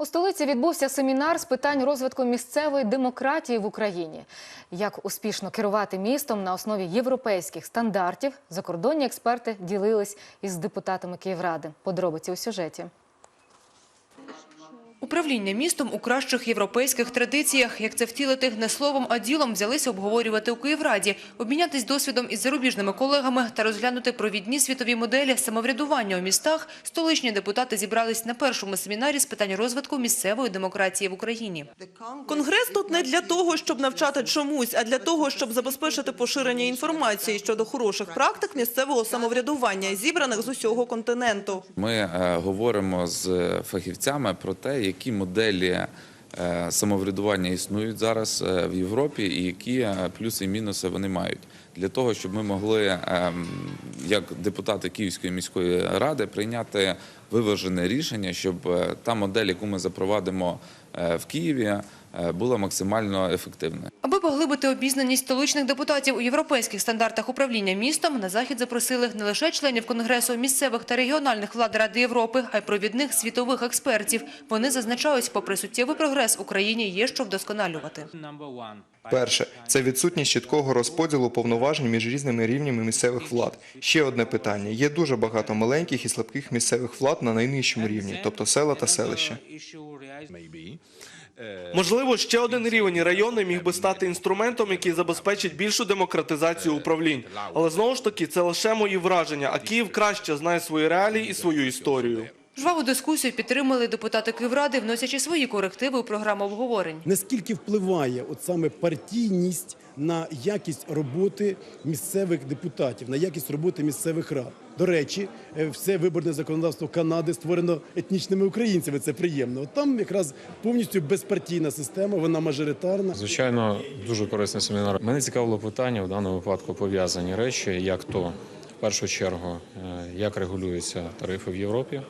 У столиці відбувся семінар з питань розвитку місцевої демократії в Україні. Як успішно керувати містом на основі європейських стандартів, закордонні експерти ділились із депутатами Київради. Подробиці у сюжеті. Управління містом у кращих європейських традиціях. Як це втілити не словом, а ділом взялися обговорювати у Київраді, обмінятись досвідом із зарубіжними колегами та розглянути провідні світові моделі самоврядування у містах. Столичні депутати зібрались на першому семінарі з питань розвитку місцевої демократії в Україні. Конгрес тут не для того, щоб навчати чомусь, а для того, щоб забезпечити поширення інформації щодо хороших практик місцевого самоврядування, зібраних з усього континенту. Ми е, говоримо з фахівцями про те, які моделі е, самоврядування існують зараз е, в Європі, і які е, плюси і мінуси вони мають. Для того, щоб ми могли, як депутати Київської міської ради, прийняти виважене рішення, щоб та модель, яку ми запровадимо в Києві, була максимально ефективною. Поглибити обізнаність столичних депутатів у європейських стандартах управління містом, на захід запросили не лише членів Конгресу місцевих та регіональних влад Ради Європи, а й провідних світових експертів. Вони зазначають, попри суттєвий прогрес Україні є що вдосконалювати. Перше це відсутність чіткого розподілу повноважень між різними рівнями місцевих влад. Ще одне питання: є дуже багато маленьких і слабких місцевих влад на найнижчому рівні, тобто села та селища. Можливо, ще один рівень району міг би стати інструментом, який забезпечить більшу демократизацію управлінь. Але знову ж таки, це лише мої враження. А Київ краще знає свої реалії і свою історію. Жваву дискусію підтримали депутати Київради, вносячи свої корективи у програму обговорень. Наскільки впливає от саме партійність на якість роботи місцевих депутатів, на якість роботи місцевих рад? До речі, е, все виборне законодавство Канади створено етнічними українцями. Це приємно. От там якраз повністю безпартійна система, вона мажоритарна. Звичайно, дуже корисний семінар. Мене цікавило питання в даному випадку пов'язані речі, як то в першу чергу, е, як регулюються тарифи в Європі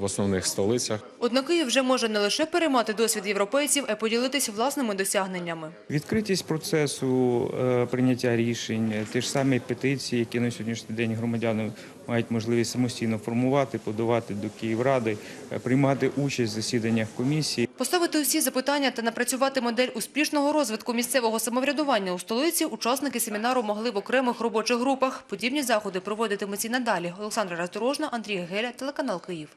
в основних столицях. Однак Київ вже може не лише переймати досвід європейців, а й поділитись власними досягненнями. Відкритість процесу е, прийняття рішень, е, ті ж самі петиції, які на сьогоднішній день громадяни мають можливість самостійно формувати, подавати до Київради, е, приймати участь в засіданнях комісії. Поставити усі запитання та напрацювати модель успішного розвитку місцевого самоврядування у столиці учасники семінару могли в окремих робочих групах. Подібні заходи проводитимуться і надалі. Олександра Роздорожна, Андрій Геля, телеканал Київ.